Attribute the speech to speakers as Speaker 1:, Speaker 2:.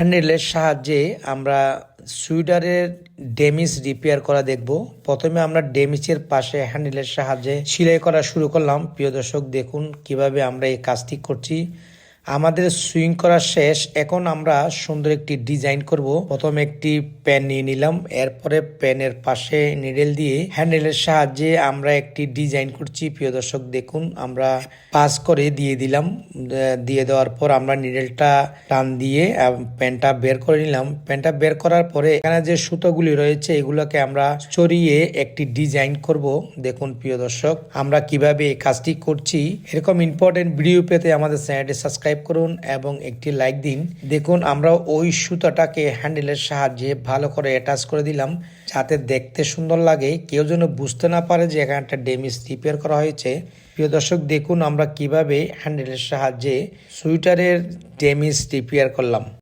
Speaker 1: হ্যান্ডেলের সাহায্যে আমরা সুইটারের damage repair করা দেখব। প্রথমে আমরা ড্যামেজের পাশে হ্যান্ডেলের সাহায্যে সিলাই করা শুরু করলাম। প্রিয় দর্শক, দেখুন কীভাবে আমরা এই কাজটি করছি। আমাদের সুইং করা শেষ। এখন আমরা সুন্দর একটি ডিজাইন করব। প্রথমে একটি প্যান নিয়ে নিলাম। এরপরে প্যানের পাশে নিডেল দিয়ে হ্যান্ডেলের সাহায্যে আমরা একটি ডিজাইন করছি। প্রিয় দর্শক, দেখুন, আমরা পাস করে দিয়ে দিলাম। দিয়ে দেওয়ার পর আমরা নিডেলটা টান দিয়ে প্যানটা বের করে নিলাম। প্যানটা বের করার পরে এখানে যে সুতোগুলি রয়েছে, এগুলোকে আমরা চড়িয়ে একটি ডিজাইন করব। দেখুন, প্রিয় দর্শক, আমরা কীভাবে এই কাজটি করছি। এরকম ইম্পর্টেন্ট ভিডিও পেতে আমাদের চ্যানেলটি সাবস্ক্রাইব করুন এবং একটি লাইক দিন। দেখুন আমরা ওই সুতাটাকে হ্যান্ডেলের সাহায্যে ভালো করে অ্যাটাচ করে দিলাম, যাতে দেখতে সুন্দর লাগে। কেউ যেন বুঝতে না পারে যে এখানে একটা ডেমিজ রিপেয়ার করা হয়েছে। প্রিয় দর্শক, দেখুন আমরা কীভাবে হ্যান্ডেলের সাহায্যে সুইটারের ডেমিজ রিপেয়ার করলাম।